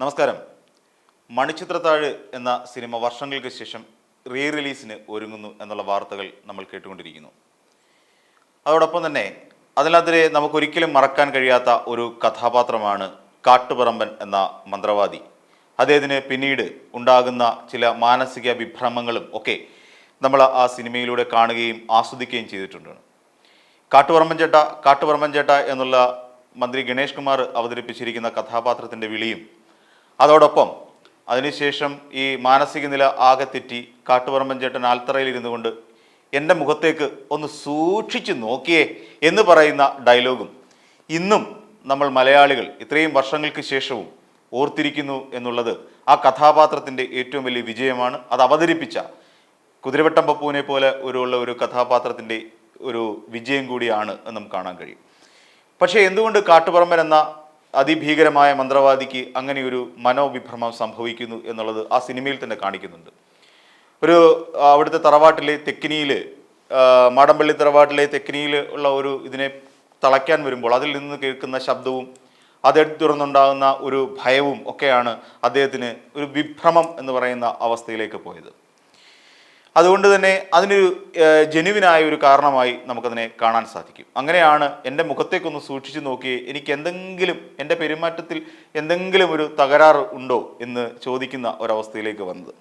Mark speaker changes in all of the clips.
Speaker 1: നമസ്കാരം. മണിച്ചിത്രത്താഴ് എന്ന സിനിമ വർഷങ്ങൾക്ക് ശേഷം റീ റിലീസിന് ഒരുങ്ങുന്നു എന്നുള്ള വാർത്തകൾ നമ്മൾ കേട്ടുകൊണ്ടിരിക്കുന്നു. അതോടൊപ്പം തന്നെ അതിനെതിരെ നമുക്കൊരിക്കലും മറക്കാൻ കഴിയാത്ത ഒരു കഥാപാത്രമാണ് കാട്ടുപറമ്പൻ എന്ന മന്ത്രവാദി. അദ്ദേഹത്തിന് പിന്നീട് ഉണ്ടാകുന്ന ചില മാനസിക വിഭ്രമങ്ങളും ഒക്കെ നമ്മൾ ആ സിനിമയിലൂടെ കാണുകയും ആസ്വദിക്കുകയും ചെയ്തിട്ടുണ്ട്. കാട്ടുപറമ്പൻ ചേട്ട കാട്ടുപറമ്പൻ ചേട്ട എന്നുള്ള മന്ത്രി ഗണേഷ് കുമാർ അവതരിപ്പിച്ചിരിക്കുന്ന കഥാപാത്രത്തിന്റെ വിളിയും അതോടൊപ്പം അതിനുശേഷം ഈ മാനസിക നില ആകെ തെറ്റി കാട്ടുപറമ്പൻ ചേട്ടൻ ആൽത്തറയിൽ ഇരുന്നു കൊണ്ട് എന്റെ മുഖത്തേക്ക് ഒന്ന് സൂക്ഷിച്ചു നോക്കിയേ എന്ന് പറയുന്ന ഡയലോഗും ഇന്നും നമ്മൾ മലയാളികൾ ഇത്രയും വർഷങ്ങൾക്ക് ശേഷവും ഓർത്തിരിക്കുന്നു എന്നുള്ളത് ആ കഥാപാത്രത്തിന്റെ ഏറ്റവും വലിയ വിജയമാണ്. അത് അവതരിപ്പിച്ച കുതിരവട്ടം പപ്പുവിനെ പോലെ ഒരു ഉള്ള ഒരു കഥാപാത്രത്തിന്റെ ഒരു വിജയം കൂടിയാണ് എന്ന് കാണാൻ കഴിയും. പക്ഷേ എന്തുകൊണ്ട് കാട്ടുപറമ്പൻ എന്ന അതിഭീകരമായ മന്ത്രവാദിക്ക് അങ്ങനെയൊരു മനോവിഭ്രമം സംഭവിക്കുന്നു എന്നുള്ളത് ആ സിനിമയിൽ തന്നെ കാണിക്കുന്നുണ്ട്. ഒരു അവിടുത്തെ തറവാട്ടിലെ തെക്കിനിയിൽ മാടമ്പള്ളി തറവാട്ടിലെ തെക്കിനിയിൽ ഉള്ള ഒരു ഇതിനെ തളയ്ക്കാൻ വരുമ്പോൾ അതിൽ നിന്ന് കേൾക്കുന്ന ശബ്ദവും അതേ തുറന്നുണ്ടാകുന്ന ഒരു ഭയവും ഒക്കെയാണ് അദ്ദേഹത്തിന് ഒരു വിഭ്രമം എന്ന് പറയുന്ന അവസ്ഥയിലേക്ക് പോയത്. അതുകൊണ്ട് തന്നെ അതിനൊരു ജനുവിനായ ഒരു കാരണമായി നമുക്കതിനെ കാണാൻ സാധിക്കും. അങ്ങനെയാണ് എന്റെ മുഖത്തേക്കൊന്ന് സൂക്ഷിച്ചു നോക്കി എനിക്ക് എന്തെങ്കിലും എന്റെ പെരുമാറ്റത്തിൽ എന്തെങ്കിലും ഒരു തകരാറ് ഉണ്ടോ എന്ന് ചോദിക്കുന്ന ഒരവസ്ഥയിലേക്ക് വന്നത്.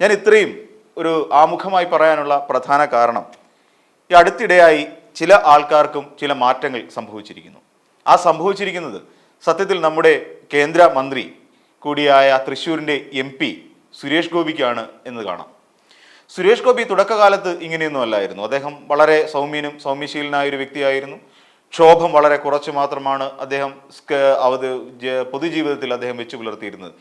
Speaker 1: ഞാൻ ഇത്രയും ഒരു ആമുഖമായി പറയാനുള്ള പ്രധാന കാരണം ഈ അടുത്തിടെയായി ചില ആൾക്കാർക്കും ചില മാറ്റങ്ങൾ സംഭവിച്ചിരിക്കുന്നു. ആ സംഭവിച്ചിരിക്കുന്നത് സത്യത്തിൽ നമ്മുടെ കേന്ദ്രമന്ത്രി കൂടിയായ തൃശ്ശൂരിന്റെ എം സുരേഷ് ഗോപിക്കാണ് എന്ന് കാണാം. സുരേഷ് ഗോപി തുടക്കകാലത്ത് ഇങ്ങനെയൊന്നും അല്ലായിരുന്നു. അദ്ദേഹം വളരെ സൗമ്യനും സൗമ്യശീലനായ ഒരു വ്യക്തിയായിരുന്നു. ക്ഷോഭം വളരെ കുറച്ച് മാത്രമാണ് അദ്ദേഹം അവത് പൊതുജീവിതത്തിൽ അദ്ദേഹം വെച്ചു പുലർത്തിയിരുന്നത്.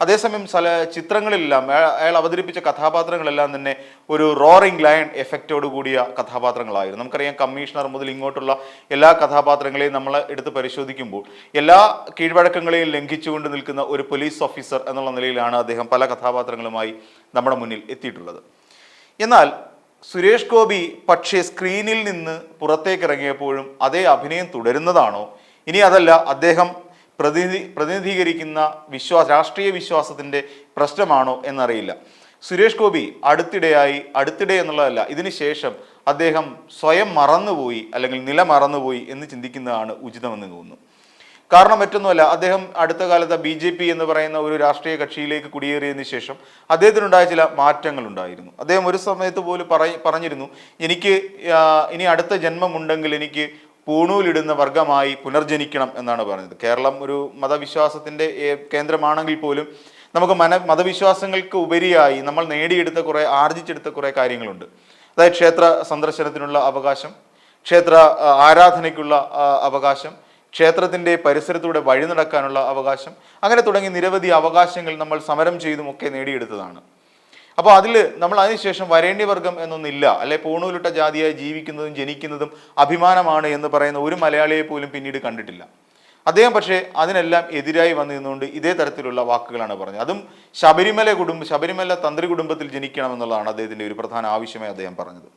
Speaker 1: അതേസമയം ചില ചിത്രങ്ങളിലെല്ലാം അയാൾ അവതരിപ്പിച്ച കഥാപാത്രങ്ങളെല്ലാം തന്നെ ഒരു റോറിംഗ് ലയൺ എഫക്റ്റോട് കൂടിയ കഥാപാത്രങ്ങളായിരുന്നു. നമുക്കറിയാം കമ്മീഷണർ മുതൽ ഇങ്ങോട്ടുള്ള എല്ലാ കഥാപാത്രങ്ങളെയും നമ്മൾ എടുത്ത് പരിശോധിക്കുമ്പോൾ എല്ലാ കീഴ്വഴക്കങ്ങളെയും ലംഘിച്ചുകൊണ്ട് നിൽക്കുന്ന ഒരു പോലീസ് ഓഫീസർ എന്നുള്ള നിലയിലാണ് അദ്ദേഹം പല കഥാപാത്രങ്ങളുമായി നമ്മുടെ മുന്നിൽ എത്തിയിട്ടുള്ളത്. എന്നാൽ സുരേഷ് ഗോപി പക്ഷേ സ്ക്രീനിൽ നിന്ന് പുറത്തേക്ക് ഇറങ്ങിയപ്പോഴും അതേ അഭിനയം തുടരുന്നതാണോ? ഇനി അതല്ല അദ്ദേഹം പ്രതിനിധി പ്രതിനിധീകരിക്കുന്ന വിശ്വാസ രാഷ്ട്രീയ വിശ്വാസത്തിന്റെ പ്രശ്നമാണോ എന്നറിയില്ല. സുരേഷ് ഗോപി അടുത്തിടെയായി അടുത്തിടെ എന്നുള്ളതല്ല ഇതിനുശേഷം അദ്ദേഹം സ്വയം മറന്നുപോയി അല്ലെങ്കിൽ നില മറന്നുപോയി എന്ന് ചിന്തിക്കുന്നതാണ് ഉചിതമെന്ന് തോന്നുന്നു. കാരണം മറ്റൊന്നുമല്ല അദ്ദേഹം അടുത്ത കാലത്ത് ബി ജെ പി എന്ന് പറയുന്ന ഒരു രാഷ്ട്രീയ കക്ഷിയിലേക്ക് കുടിയേറിയതിനു ശേഷം അദ്ദേഹത്തിനുണ്ടായ ചില മാറ്റങ്ങൾ ഉണ്ടായിരുന്നു അദ്ദേഹം ഒരു സമയത്ത് പോലും പറ പറഞ്ഞിരുന്നു എനിക്ക് ഇനി അടുത്ത ജന്മമുണ്ടെങ്കിൽ എനിക്ക് പൂണൂലിടുന്ന വർഗമായി പുനർജനിക്കണം എന്നാണ് പറഞ്ഞത്. കേരളം ഒരു മതവിശ്വാസത്തിന്റെ കേന്ദ്രമാണെങ്കിൽ പോലും നമുക്ക് മന മതവിശ്വാസങ്ങൾക്ക് ഉപരിയായി നമ്മൾ നേടിയെടുത്ത കുറേ ആർജിച്ചെടുത്ത കുറേ കാര്യങ്ങളുണ്ട്. അതായത് ക്ഷേത്ര സന്ദർശനത്തിനുള്ള അവകാശം ക്ഷേത്ര ആരാധനയ്ക്കുള്ള അവകാശം ക്ഷേത്രത്തിന്റെ പരിസരത്തൂടെ വഴി നടക്കാനുള്ള അവകാശം അങ്ങനെ തുടങ്ങി നിരവധി അവകാശങ്ങൾ നമ്മൾ സമരം ചെയ്തും ഒക്കെ നേടിയെടുത്തതാണ്. അപ്പോൾ അതിൽ നമ്മൾ അതിനുശേഷം വരേണ്യവർഗം എന്നൊന്നില്ല അല്ലെ പൂണൂലിട്ട ജാതിയായി ജീവിക്കുന്നതും ജനിക്കുന്നതും അഭിമാനമാണ് എന്ന് പറയുന്ന ഒരു മലയാളിയെ പോലും പിന്നീട് കണ്ടിട്ടില്ല. അദ്ദേഹം പക്ഷേ അതിനെല്ലാം എതിരായി വന്നു നിന്നുകൊണ്ട് ഇതേ തരത്തിലുള്ള വാക്കുകളാണ് പറഞ്ഞത്. അതും ശബരിമല കുടുംബ ശബരിമല തന്ത്രി കുടുംബത്തിൽ ജനിക്കണം എന്നുള്ളതാണ് അദ്ദേഹത്തിന്റെ ഒരു പ്രധാന ആവശ്യമായി അദ്ദേഹം പറഞ്ഞത്.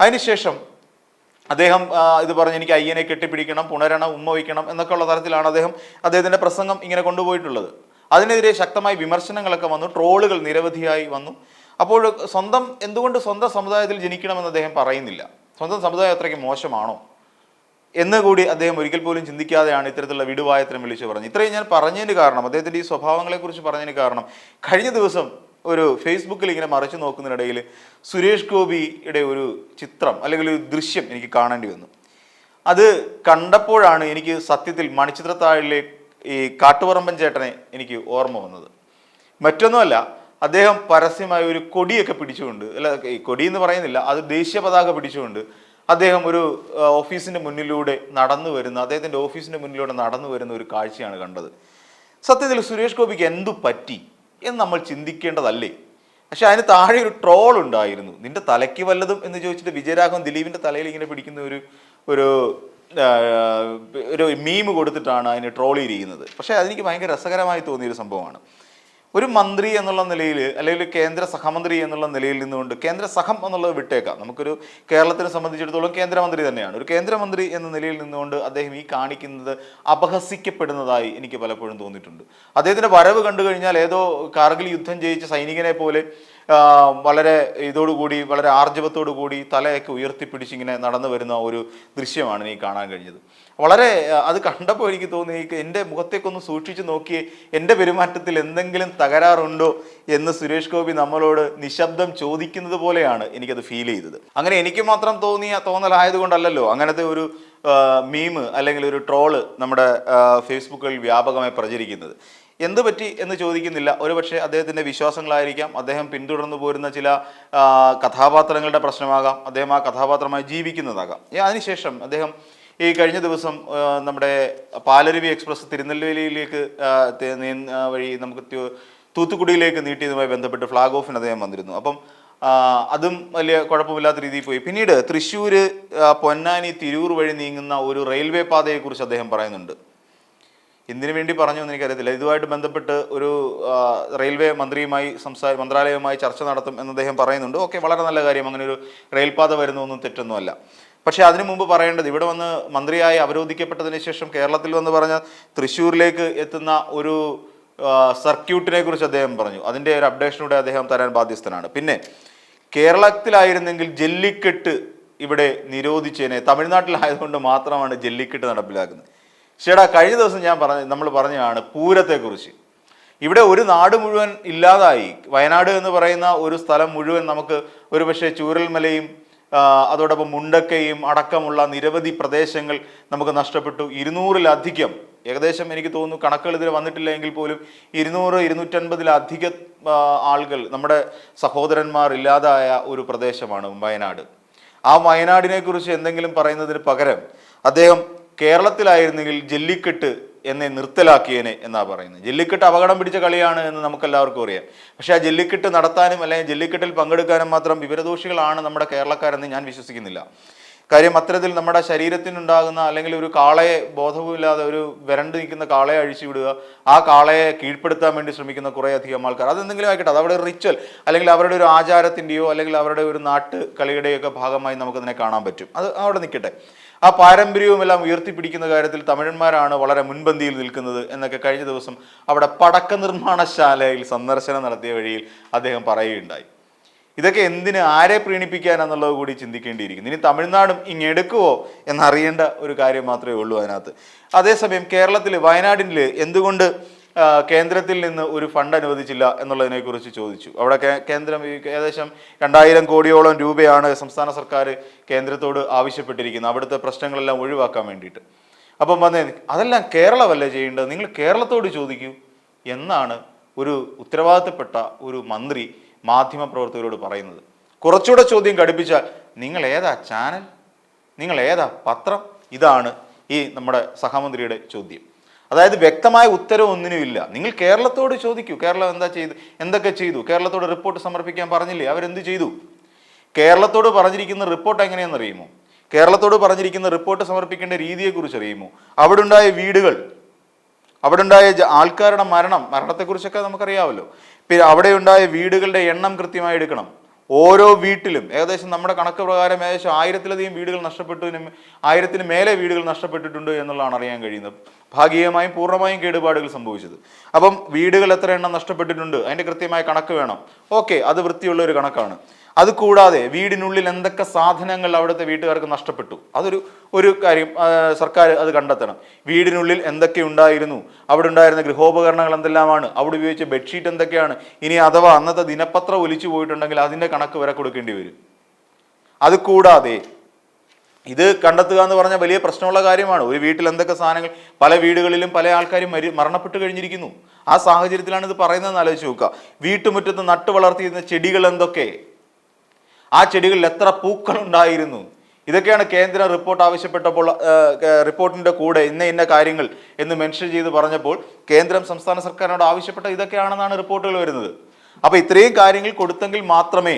Speaker 1: അതിനുശേഷം അദ്ദേഹം ഇത് പറഞ്ഞ് എനിക്ക് അയ്യനെ കെട്ടിപ്പിടിക്കണം പുണരണം ഉമ്മ വയ്ക്കണം എന്നൊക്കെയുള്ള തരത്തിലാണ് അദ്ദേഹം അദ്ദേഹത്തിന്റെ പ്രസംഗം ഇങ്ങനെ കൊണ്ടുപോയിട്ടുള്ളത്. അതിനെതിരെ ശക്തമായ വിമർശനങ്ങളൊക്കെ വന്നു ട്രോളുകൾ നിരവധിയായി വന്നു. അപ്പോൾ സ്വന്തം എന്തുകൊണ്ട് സ്വന്തം സമുദായത്തിൽ ജനിക്കണമെന്ന് അദ്ദേഹം പറയുന്നില്ല. സ്വന്തം സമുദായം അത്രയ്ക്ക് മോശമാണോ? എന്ന് കൂടി അദ്ദേഹം ഒരിക്കൽ പോലും ചിന്തിക്കാതെയാണ് ഇത്തരത്തിലുള്ള വിടുവായത്തിനും വിളിച്ചു പറഞ്ഞത്. ഇത്രയും ഞാൻ പറഞ്ഞതിന് കാരണം അദ്ദേഹത്തിന്റെ ഈ സ്വഭാവങ്ങളെക്കുറിച്ച് പറഞ്ഞതിന് കാരണം കഴിഞ്ഞ ദിവസം ഒരു ഫേസ്ബുക്കിൽ ഇങ്ങനെ മറിച്ചു നോക്കുന്നതിനിടയിൽ സുരേഷ് ഗോപിയുടെ ഒരു ചിത്രം അല്ലെങ്കിൽ ഒരു ദൃശ്യം എനിക്ക് കാണേണ്ടി വന്നു. അത് കണ്ടപ്പോഴാണ് എനിക്ക് സത്യത്തിൽ മണിച്ചിത്രത്താഴിലെ ഈ കാട്ടുപറമ്പൻ ചേട്ടനെ എനിക്ക് ഓർമ്മ വന്നത്. മറ്റൊന്നുമല്ല അദ്ദേഹം പരസ്യമായ ഒരു കൊടിയൊക്കെ പിടിച്ചുകൊണ്ട് അല്ല ഈ കൊടി എന്ന് പറയുന്നില്ല അത് ദേശീയ പതാക പിടിച്ചുകൊണ്ട് അദ്ദേഹം ഒരു ഓഫീസിന്റെ മുന്നിലൂടെ നടന്നു വരുന്ന അദ്ദേഹത്തിന്റെ ഓഫീസിന്റെ മുന്നിലൂടെ നടന്നു വരുന്ന ഒരു കാഴ്ചയാണ് കണ്ടത്. സത്യത്തിൽ സുരേഷ് ഗോപിക്ക് എന്തു പറ്റി? എന്ന് നമ്മൾ ചിന്തിക്കേണ്ടതല്ലേ? പക്ഷെ അതിന് താഴെ ഒരു ട്രോൾ ഉണ്ടായിരുന്നു. നിന്റെ തലയ്ക്ക് വല്ലതും എന്ന് ചോദിച്ചിട്ട് വിജയരാഘവൻ ദിലീപിന്റെ തലയിൽ ഇങ്ങനെ പിടിക്കുന്ന ഒരു ഒരു ഒരു മീം കൊടുത്തിട്ടാണ് അതിന് ട്രോൾ ചെയ്തിരിക്കുന്നത്. പക്ഷേ അതെനിക്ക് ഭയങ്കര രസകരമായി തോന്നിയൊരു സംഭവമാണ്. ഒരു മന്ത്രി എന്നുള്ള നിലയിൽ അല്ലെങ്കിൽ കേന്ദ്ര സഹമന്ത്രി എന്നുള്ള നിലയിൽ നിന്നുകൊണ്ട് കേന്ദ്ര സഹം എന്നുള്ളത് വിട്ടേക്കാം. നമുക്കൊരു കേരളത്തിനെ സംബന്ധിച്ചിടത്തോളം കേന്ദ്രമന്ത്രി തന്നെയാണ്. ഒരു കേന്ദ്രമന്ത്രി എന്ന നിലയിൽ നിന്നുകൊണ്ട് അദ്ദേഹം ഈ കാണിക്കുന്നത് അപഹസിക്കപ്പെടുന്നതായി എനിക്ക് പലപ്പോഴും തോന്നിയിട്ടുണ്ട്. അദ്ദേഹത്തിന്റെ വരവ് കണ്ടു കഴിഞ്ഞാൽ ഏതോ കാർഗിൽ യുദ്ധം ജയിച്ച സൈനികനെ പോലെ വളരെ ഇതോടുകൂടി വളരെ ആർജവത്തോടു കൂടി തലയൊക്കെ ഉയർത്തിപ്പിടിച്ച് ഇങ്ങനെ നടന്നു വരുന്ന ഒരു ദൃശ്യമാണ് നീ കാണാൻ കഴിഞ്ഞത്. വളരെ അത് കണ്ടപ്പോൾ എനിക്ക് തോന്നി എനിക്ക് എന്റെ മുഖത്തേക്കൊന്ന് സൂക്ഷിച്ചു നോക്കി എന്റെ പെരുമാറ്റത്തിൽ എന്തെങ്കിലും തകരാറുണ്ടോ? എന്ന് സുരേഷ് ഗോപി നമ്മളോട് നിശബ്ദം ചോദിക്കുന്നത് പോലെയാണ് എനിക്കത് ഫീൽ ചെയ്തത്. അങ്ങനെ എനിക്ക് മാത്രം തോന്നിയ തോന്നലായതുകൊണ്ടല്ലല്ലോ അങ്ങനത്തെ ഒരു മീം അല്ലെങ്കിൽ ഒരു ട്രോൾ നമ്മുടെ ഫേസ്ബുക്കിൽ വ്യാപകമായി പ്രചരിക്കുന്നത്. എന്ത് പറ്റി എന്ന് ചോദിക്കുന്നില്ല. ഒരുപക്ഷെ അദ്ദേഹത്തിന്റെ വിശ്വാസങ്ങളായിരിക്കാം. അദ്ദേഹം പിന്തുടർന്നു പോരുന്ന ചില കഥാപാത്രങ്ങളുടെ പ്രശ്നമാകാം. അദ്ദേഹം ആ കഥാപാത്രമായി ജീവിക്കുന്നതാകാം. അതിനുശേഷം അദ്ദേഹം ഈ കഴിഞ്ഞ ദിവസം നമ്മുടെ പാലരുവി എക്സ്പ്രസ് തിരുനെൽവേലിയിലേക്ക് ആ, തെ- നീ- ആ, വഴി നമുക്ക് തൂത്തുക്കുടിയിലേക്ക് നീട്ടിയതുമായി ബന്ധപ്പെട്ട് ഫ്ലാഗ് ഓഫിന് അദ്ദേഹം വന്നിരുന്നു. അപ്പം അതും വലിയ കുഴപ്പമില്ലാത്ത രീതിയിൽ പോയി. പിന്നീട് തൃശ്ശൂർ പൊന്നാനി തിരൂർ വഴി നീങ്ങുന്ന ഒരു റെയിൽവേ പാതയെക്കുറിച്ച് അദ്ദേഹം പറയുന്നുണ്ട്. എന്തിനു വേണ്ടി പറഞ്ഞു എന്ന് എനിക്കറിയത്തില്ല. ഇതുമായിട്ട് ബന്ധപ്പെട്ട് ഒരു റെയിൽവേ മന്ത്രിയുമായി സംസാര മന്ത്രാലയവുമായി ചർച്ച നടത്തും എന്ന് അദ്ദേഹം പറയുന്നുണ്ട്. ഓക്കെ വളരെ നല്ല കാര്യം. അങ്ങനെ ഒരു റെയിൽപാത വരുന്നു വരുന്നൊന്നും തെറ്റൊന്നുമല്ല. പക്ഷേ അതിനു മുമ്പ് പറയേണ്ടത് ഇവിടെ വന്ന് മന്ത്രിയായി അവരോധിക്കപ്പെട്ടതിന് ശേഷം കേരളത്തിൽ വന്ന് പറഞ്ഞ തൃശ്ശൂരിലേക്ക് എത്തുന്ന ഒരു സർക്യൂട്ടിനെ കുറിച്ച് അദ്ദേഹം പറഞ്ഞു. അതിന്റെ ഒരു അപ്ഡേഷനൂടെ അദ്ദേഹം തരാൻ ബാധ്യസ്ഥനാണ്. പിന്നെ കേരളത്തിലായിരുന്നെങ്കിൽ ജല്ലിക്കെട്ട് ഇവിടെ നിരോധിച്ചതിനെ തമിഴ്നാട്ടിലായതുകൊണ്ട് മാത്രമാണ് ജല്ലിക്കെട്ട് നടപ്പിലാക്കുന്നത്. ചേടാ കഴിഞ്ഞ ദിവസം ഞാൻ പറഞ്ഞ നമ്മൾ പറഞ്ഞതാണ് പൂരത്തെക്കുറിച്ച്. ഇവിടെ ഒരു നാട് മുഴുവൻ ഇല്ലാതായി. വയനാട് എന്ന് പറയുന്ന ഒരു സ്ഥലം മുഴുവൻ നമുക്ക് ഒരുപക്ഷെ ചൂരൽമലയും ആ, അതോടൊപ്പം മുണ്ടക്കയും അടക്കമുള്ള നിരവധി പ്രദേശങ്ങൾ നമുക്ക് നഷ്ടപ്പെട്ടു. ഇരുന്നൂറിലധികം ഏകദേശം എനിക്ക് തോന്നുന്നു കണക്കുകൾ ഇതിൽ വന്നിട്ടില്ല എങ്കിൽ പോലും ഇരുന്നൂറ് ഇരുന്നൂറ്റൻപതിലധികം ആളുകൾ നമ്മുടെ സഹോദരന്മാർ ഇല്ലാതായ ഒരു പ്രദേശമാണ് വയനാട്. ആ വയനാടിനെ കുറിച്ച് എന്തെങ്കിലും പറയുന്നതിന് പകരം അദ്ദേഹം കേരളത്തിലായിരുന്നെങ്കിൽ ജല്ലിക്കെട്ട് എന്നെ നിർത്തലാക്കിയേനെ എന്നാ പറയുന്നത്. ജല്ലിക്കെട്ട് അപകടം പിടിച്ച കളിയാണ് എന്ന് നമുക്കെല്ലാവർക്കും അറിയാം. പക്ഷേ ആ ജല്ലിക്കെട്ട് നടത്താനും അല്ലെങ്കിൽ ജല്ലിക്കെട്ടിൽ പങ്കെടുക്കാനും മാത്രം വിവരദോഷികളാണ് നമ്മുടെ കേരളക്കാരെന്ന് ഞാൻ വിശ്വസിക്കുന്നില്ല. കാര്യം അത്തരത്തിൽ നമ്മുടെ ശരീരത്തിനുണ്ടാകുന്ന അല്ലെങ്കിൽ ഒരു കാളയെ ബോധവുമില്ലാതെ ഒരു വരണ്ട് നിൽക്കുന്ന കാളയെ അഴിച്ചു വിടുക ആ കാളയെ കീഴ്പ്പെടുത്താൻ വേണ്ടി ശ്രമിക്കുന്ന കുറേ അധികം ആൾക്കാർ. അതെന്തെങ്കിലും ആയിക്കോട്ടെ അത് അവിടെ റിച്വൽ അല്ലെങ്കിൽ അവരുടെ ഒരു ആചാരത്തിന്റെയോ അല്ലെങ്കിൽ അവരുടെ ഒരു നാട്ട് കളിയുടെയൊക്കെ ഭാഗമായി നമുക്കതിനെ കാണാൻ പറ്റും. അത് അവിടെ നിൽക്കട്ടെ. ആ പാരമ്പര്യവുമെല്ലാം ഉയർത്തിപ്പിടിക്കുന്ന കാര്യത്തിൽ തമിഴന്മാരാണ് വളരെ മുൻപന്തിയിൽ നിൽക്കുന്നത് എന്നൊക്കെ കഴിഞ്ഞ ദിവസം അവിടെ പടക്ക നിർമ്മാണശാലയിൽ സന്ദർശനം നടത്തിയ വഴിയിൽ അദ്ദേഹം പറയുകയുണ്ടായി. ഇതൊക്കെ എന്തിന് ആരെ പ്രീണിപ്പിക്കാനെന്നുള്ളത് കൂടി ചിന്തിക്കേണ്ടിയിരിക്കുന്നു. ഇനി തമിഴ്നാടും ഇങ്ങെടുക്കുവോ എന്നറിയേണ്ട ഒരു കാര്യം മാത്രമേ ഉള്ളൂ അതിനകത്ത്. അതേസമയം കേരളത്തിൽ വയനാടിൽ എന്തുകൊണ്ട് കേന്ദ്രത്തിൽ നിന്ന് ഒരു ഫണ്ട് അനുവദിച്ചില്ല എന്നുള്ളതിനെ കുറിച്ച് ചോദിച്ചു. അവിടെ കേന്ദ്രം ഏകദേശം രണ്ടായിരം കോടിയോളം രൂപയാണ് സംസ്ഥാന സർക്കാർ കേന്ദ്രത്തോട് ആവശ്യപ്പെട്ടിരിക്കുന്നത്. അവിടുത്തെ പ്രശ്നങ്ങളെല്ലാം ഒഴിവാക്കാൻ വേണ്ടിയിട്ട്. അപ്പം വന്നേ അതെല്ലാം കേരളമല്ലേ ചെയ്യേണ്ടത്? നിങ്ങൾ കേരളത്തോട് ചോദിക്കൂ എന്നാണ് ഒരു ഉത്തരവാദിത്തപ്പെട്ട ഒരു മന്ത്രി മാധ്യമപ്രവർത്തകരോട് പറയുന്നത്. കുറച്ചുകൂടെ ചോദ്യം കടുപ്പിച്ചാൽ നിങ്ങൾ ഏതാ ചാനൽ? നിങ്ങൾ ഏതാ പത്രം? ഇതാണ് ഈ നമ്മുടെ സഹമന്ത്രിയുടെ ചോദ്യം. അതായത് വ്യക്തമായ ഉത്തരവ് ഒന്നിനുമില്ല. നിങ്ങൾ കേരളത്തോട് ചോദിക്കൂ കേരളം എന്താ ചെയ്തു എന്തൊക്കെ ചെയ്തു? കേരളത്തോട് റിപ്പോർട്ട് സമർപ്പിക്കാൻ പറഞ്ഞില്ലേ? അവരെന്ത് ചെയ്തു? കേരളത്തോട് പറഞ്ഞിരിക്കുന്ന റിപ്പോർട്ട് എങ്ങനെയാണെന്ന് അറിയുമോ കേരളത്തോട് പറഞ്ഞിരിക്കുന്ന റിപ്പോർട്ട് സമർപ്പിക്കേണ്ട രീതിയെക്കുറിച്ച് അറിയുമോ? അവിടെ ഉണ്ടായ വീടുകൾ അവിടെ ഉണ്ടായ ആൾക്കാരുടെ മരണം മരണത്തെക്കുറിച്ചൊക്കെ നമുക്കറിയാമല്ലോ. പിന്നെ അവിടെ ഉണ്ടായ വീടുകളുടെ എണ്ണം കൃത്യമായി എടുക്കണം. ഓരോ വീട്ടിലും ഏകദേശം നമ്മുടെ കണക്ക് പ്രകാരം ഏകദേശം ആയിരത്തിലധികം വീടുകൾ നഷ്ടപ്പെട്ടതിന് ആയിരത്തിന് മേലെ വീടുകൾ നഷ്ടപ്പെട്ടിട്ടുണ്ട് എന്നുള്ളതാണ് അറിയാൻ കഴിയുന്നത്. ഭാഗികമായും പൂർണമായും കേടുപാടുകൾ സംഭവിച്ചത്. അപ്പം വീടുകൾ എത്ര എണ്ണം നഷ്ടപ്പെട്ടിട്ടുണ്ട്? അതിന്റെ കൃത്യമായ കണക്ക് വേണം. ഓക്കെ അത് വൃത്തിയുള്ള ഒരു കണക്കാണ്. അത് കൂടാതെ വീടിനുള്ളിൽ എന്തൊക്കെ സാധനങ്ങൾ അവിടുത്തെ വീട്ടുകാർക്ക് നഷ്ടപ്പെട്ടു? അതൊരു ഒരു കാര്യം സർക്കാർ അത് കണ്ടെത്തണം. വീടിനുള്ളിൽ എന്തൊക്കെ ഉണ്ടായിരുന്നു? അവിടെ ഉണ്ടായിരുന്ന ഗൃഹോപകരണങ്ങൾ എന്തെല്ലാമാണ്? അവിടെ ഉപയോഗിച്ച ബെഡ്ഷീറ്റ് എന്തൊക്കെയാണ്? ഇനി അഥവാ അന്നത്തെ ദിനപത്രം ഒലിച്ചു പോയിട്ടുണ്ടെങ്കിൽ അതിന്റെ കണക്ക് വരെ കൊടുക്കേണ്ടി വരും. അത് കൂടാതെ ഇത് കണ്ടെത്തുക എന്ന് പറഞ്ഞാൽ വലിയ പ്രശ്നമുള്ള കാര്യമാണ്. ഒരു വീട്ടിൽ എന്തൊക്കെ സാധനങ്ങൾ പല വീടുകളിലും പല ആൾക്കാരും മരി മരണപ്പെട്ട് കഴിഞ്ഞിരിക്കുന്നു. ആ സാഹചര്യത്തിലാണ് ഇത് പറയുന്നതെന്ന് ആലോചിച്ച് നോക്കുക. വീട്ടുമുറ്റത്ത് നട്ടു വളർത്തിയിരുന്ന ചെടികൾ എന്തൊക്കെ? ആ ചെടികളിൽ എത്ര പൂക്കൾ ഉണ്ടായിരുന്നു ഇതൊക്കെയാണ് കേന്ദ്ര റിപ്പോർട്ട് ആവശ്യപ്പെട്ടപ്പോൾ റിപ്പോർട്ടിന്റെ കൂടെ ഇന്ന ഇന്ന കാര്യങ്ങൾ എന്ന് മെൻഷൻ ചെയ്ത് പറഞ്ഞപ്പോൾ കേന്ദ്രം സംസ്ഥാന സർക്കാരിനോട് ആവശ്യപ്പെട്ട ഇതൊക്കെയാണെന്നാണ് റിപ്പോർട്ടുകൾ വരുന്നത്. അപ്പോൾ ഇത്രയും കാര്യങ്ങൾ കൊടുത്തെങ്കിൽ മാത്രമേ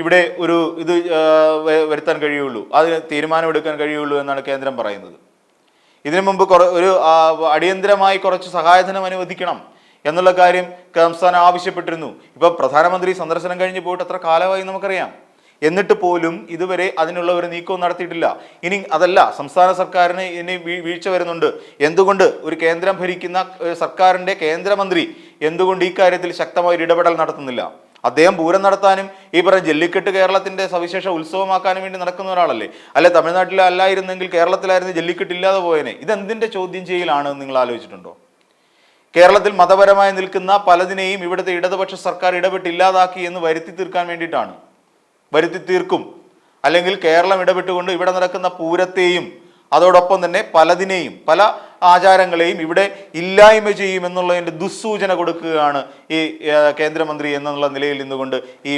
Speaker 1: ഇവിടെ ഒരു ഇത് വരുത്താൻ കഴിയുള്ളൂ. അതിന് തീരുമാനമെടുക്കാൻ കഴിയുള്ളൂ എന്നാണ് കേന്ദ്രം പറയുന്നത്. ഇതിനു മുമ്പ് ഒരു അടിയന്തരമായി കുറച്ച് സഹായധനം അനുവദിക്കണം എന്നുള്ള കാര്യം സംസ്ഥാനം ആവശ്യപ്പെട്ടിരുന്നു. ഇപ്പൊ പ്രധാനമന്ത്രി സന്ദർശനം കഴിഞ്ഞ് പോയിട്ട് എത്ര കാലമായി നമുക്കറിയാം. എന്നിട്ട് പോലും ഇതുവരെ അതിനുള്ള ഒരു നീക്കവും നടത്തിയിട്ടില്ല. ഇനി അതല്ല സംസ്ഥാന സർക്കാരിന് ഇനി വീഴ്ച വരുന്നുണ്ട്. എന്തുകൊണ്ട് ഒരു കേന്ദ്രം ഭരിക്കുന്ന സർക്കാരിന്റെ കേന്ദ്രമന്ത്രി എന്തുകൊണ്ട് ഈ കാര്യത്തിൽ ശക്തമായ ഒരു ഇടപെടൽ നടത്തുന്നില്ല? അദ്ദേഹം പൂരം നടത്താനും ഈ പറഞ്ഞ ജല്ലിക്കെട്ട് കേരളത്തിന്റെ സവിശേഷ ഉത്സവമാക്കാനും വേണ്ടി നടക്കുന്ന ഒരാളല്ലേ? അല്ലെ തമിഴ്നാട്ടിൽ അല്ലായിരുന്നെങ്കിൽ കേരളത്തിലായിരുന്നു ജല്ലിക്കെട്ട് ഇല്ലാതെ പോയേനെ? ഇതെന്തിന്റെ ചോദ്യം ചെയ്യലാണ് നിങ്ങൾ ആലോചിച്ചിട്ടുണ്ടോ? കേരളത്തിൽ മതപരമായി നിൽക്കുന്ന പലതിനെയും ഇവിടുത്തെ ഇടതുപക്ഷ സർക്കാർ ഇടപെട്ട് ഇല്ലാതാക്കി എന്ന് വരുത്തി തീർക്കാൻ വേണ്ടിയിട്ടാണ്. വരുത്തി തീർക്കും അല്ലെങ്കിൽ കേരളം ഇടപെട്ടുകൊണ്ട് ഇവിടെ നടക്കുന്ന പൂരത്തെയും അതോടൊപ്പം തന്നെ പലതിനെയും പല ആചാരങ്ങളെയും ഇവിടെ ഇല്ലായ്മ ചെയ്യും എന്നുള്ളതിന്റെ ദുസ്സൂചന കൊടുക്കുകയാണ് ഈ കേന്ദ്രമന്ത്രി എന്നുള്ള നിലയിൽ നിന്നുകൊണ്ട് ഈ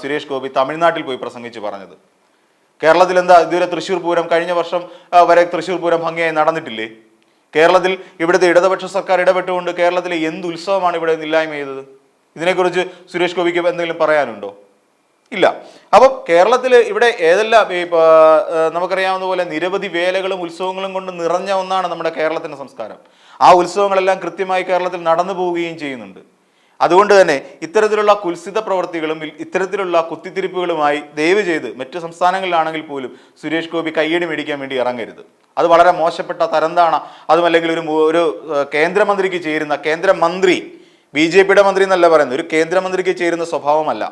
Speaker 1: സുരേഷ് ഗോപി തമിഴ്നാട്ടിൽ പോയി പ്രസംഗിച്ച് പറഞ്ഞത്. കേരളത്തിൽ എന്താ ഇതുവരെ തൃശ്ശൂർ പൂരം കഴിഞ്ഞ വർഷം വരെ തൃശ്ശൂർ പൂരം ഭംഗിയായി നടന്നിട്ടില്ലേ? കേരളത്തിൽ ഇവിടുത്തെ ഇടതുപക്ഷ സർക്കാർ ഇടപെട്ടുകൊണ്ട് കേരളത്തിലെ എന്ത് ഉത്സവമാണ് ഇവിടെ ഇല്ലായ്മ ചെയ്തത്? ഇതിനെക്കുറിച്ച് സുരേഷ് ഗോപിക്ക് എന്തെങ്കിലും പറയാനുണ്ടോ? ഇല്ല. അപ്പം കേരളത്തിൽ ഇവിടെ ഏതെല്ലാം ഈ നമുക്കറിയാവുന്ന പോലെ നിരവധി വേലകളും ഉത്സവങ്ങളും കൊണ്ട് നിറഞ്ഞ ഒന്നാണ് നമ്മുടെ കേരളത്തിന്റെ സംസ്കാരം. ആ ഉത്സവങ്ങളെല്ലാം കൃത്യമായി കേരളത്തിൽ നടന്നു പോവുകയും ചെയ്യുന്നുണ്ട്. അതുകൊണ്ട് തന്നെ ഇത്തരത്തിലുള്ള കുൽസിത പ്രവൃത്തികളും ഇത്തരത്തിലുള്ള കുത്തിത്തിരിപ്പുകളുമായി ദയവ് ചെയ്ത് മറ്റു സംസ്ഥാനങ്ങളിലാണെങ്കിൽ പോലും സുരേഷ് ഗോപി കയ്യടി മേടിക്കാൻ വേണ്ടി ഇറങ്ങരുത്. അത് വളരെ മോശപ്പെട്ട തരന്താണ് അതുമല്ലെങ്കിൽ ഒരു ഒരു കേന്ദ്രമന്ത്രിക്ക് ചേരുന്ന കേന്ദ്രമന്ത്രി ബി ജെ പിയുടെ മന്ത്രി എന്നല്ല പറയുന്നത് ഒരു കേന്ദ്രമന്ത്രിക്ക് ചേരുന്ന സ്വഭാവമല്ല.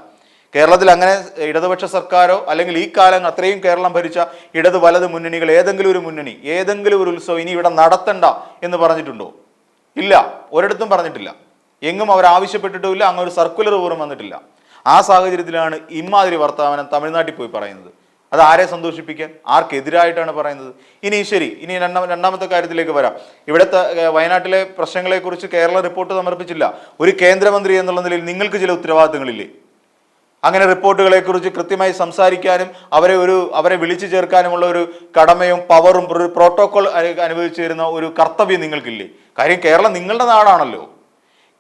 Speaker 1: കേരളത്തിൽ അങ്ങനെ ഇടതുപക്ഷ സർക്കാരോ അല്ലെങ്കിൽ ഈ കാലം അത്രയും കേരളം ഭരിച്ച ഇടത് വലത് മുന്നണികൾ ഏതെങ്കിലും ഒരു മുന്നണി ഏതെങ്കിലും ഒരു ഉത്സവം ഇനി ഇവിടെ നടത്തണ്ട എന്ന് പറഞ്ഞിട്ടുണ്ടോ? ഇല്ല. ഒരിടത്തും പറഞ്ഞിട്ടില്ല. എങ്ങും അവർ ആവശ്യപ്പെട്ടിട്ടുമില്ല അങ്ങനെ ഒരു സർക്കുലർ പോലും വന്നിട്ടില്ല. ആ സാഹചര്യത്തിലാണ് ഇമാതിരി വർത്തമാനം തമിഴ്നാട്ടിൽ പോയി പറയുന്നത്. അത് ആരെ സന്തോഷിപ്പിക്കാൻ? ആർക്കെതിരായിട്ടാണ് പറയുന്നത്? ഇനി ശരി. ഇനി രണ്ടാം രണ്ടാമത്തെ കാര്യത്തിലേക്ക് വരാം. ഇവിടുത്തെ വയനാട്ടിലെ പ്രശ്നങ്ങളെക്കുറിച്ച് കേരള റിപ്പോർട്ട് സമർപ്പിച്ചില്ല. ഒരു കേന്ദ്രമന്ത്രി എന്നുള്ള നിലയിൽ നിങ്ങൾക്ക് ചില ഉത്തരവാദിത്തങ്ങളില്ലേ? അങ്ങനെ റിപ്പോർട്ടുകളെ കുറിച്ച് കൃത്യമായി സംസാരിക്കാനും അവരെ ഒരു അവരെ വിളിച്ചു ചേർക്കാനുമുള്ള ഒരു കടമയും പവറും ഒരു പ്രോട്ടോകോൾ അനുഭവിച്ചു തരുന്ന ഒരു കർത്തവ്യം നിങ്ങൾക്കില്ലേ? കാര്യം കേരളം നിങ്ങളുടെ നാടാണല്ലോ.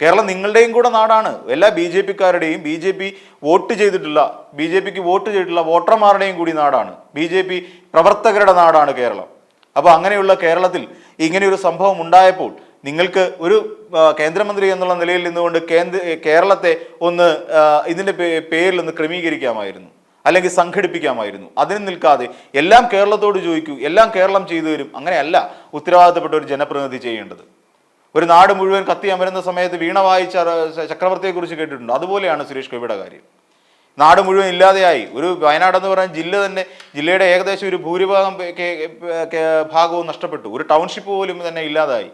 Speaker 1: കേരളം നിങ്ങളുടെയും കൂടെ നാടാണ്. എല്ലാ ബി ജെ പിക്കാരുടെയും ബി ജെ പി വോട്ട് ചെയ്തിട്ടുള്ള ബി ജെ പിക്ക് വോട്ട് ചെയ്തിട്ടുള്ള വോട്ടർമാരുടെയും കൂടി നാടാണ്. ബി ജെ പി പ്രവർത്തകരുടെ നാടാണ് കേരളം. അപ്പോൾ അങ്ങനെയുള്ള കേരളത്തിൽ ഇങ്ങനെയൊരു സംഭവം ഉണ്ടായപ്പോൾ നിങ്ങൾക്ക് ഒരു കേന്ദ്രമന്ത്രി എന്നുള്ള നിലയിൽ നിന്നുകൊണ്ട് കേന്ദ്ര കേരളത്തെ ഒന്ന് ഇതിന്റെ പേരിൽ ഒന്ന് ക്രമീകരിക്കാമായിരുന്നു. അല്ലെങ്കിൽ സംഘടിപ്പിക്കാമായിരുന്നു. അതിന് നിൽക്കാതെ എല്ലാം കേരളത്തോട് ചോദിക്കൂ എല്ലാം കേരളം ചെയ്തു തരും. അങ്ങനെയല്ല ഉത്തരവാദിത്തപ്പെട്ട ഒരു ജനപ്രതിനിധി ചെയ്യേണ്ടത്. ഒരു നാട് മുഴുവൻ കത്തി അമരുന്ന സമയത്ത് വീണ വായിച്ച ചക്രവർത്തിയെക്കുറിച്ച് കേട്ടിട്ടുണ്ട്. അതുപോലെയാണ് സുരേഷ് ഗോപിയുടെ കാര്യം. നാട് മുഴുവൻ ഇല്ലാതെയായി. ഒരു വയനാട് എന്ന് പറയുന്ന ജില്ല തന്നെ ജില്ലയുടെ ഏകദേശം ഒരു ഭൂരിഭാഗം ഭാഗവും നഷ്ടപ്പെട്ടു. ഒരു ടൗൺഷിപ്പ് പോലും തന്നെ ഇല്ലാതായി.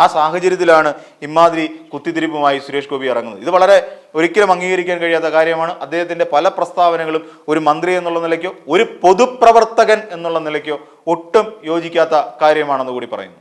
Speaker 1: ആ സാഹചര്യത്തിലാണ് ഇമാതിരി കുത്തിത്തിരിപ്പുമായി സുരേഷ് ഗോപി ഇറങ്ങുന്നത്. ഇത് വളരെ ഒരിക്കലും അംഗീകരിക്കാൻ കഴിയാത്ത കാര്യമാണ്. അദ്ദേഹത്തിന്റെ പല പ്രസ്താവനകളും ഒരു മന്ത്രി എന്നുള്ള നിലയ്ക്കോ ഒരു പൊതുപ്രവർത്തകൻ എന്നുള്ള നിലയ്ക്കോ ഒട്ടും യോജിക്കാത്ത കാര്യമാണെന്ന് കൂടി പറയുന്നു.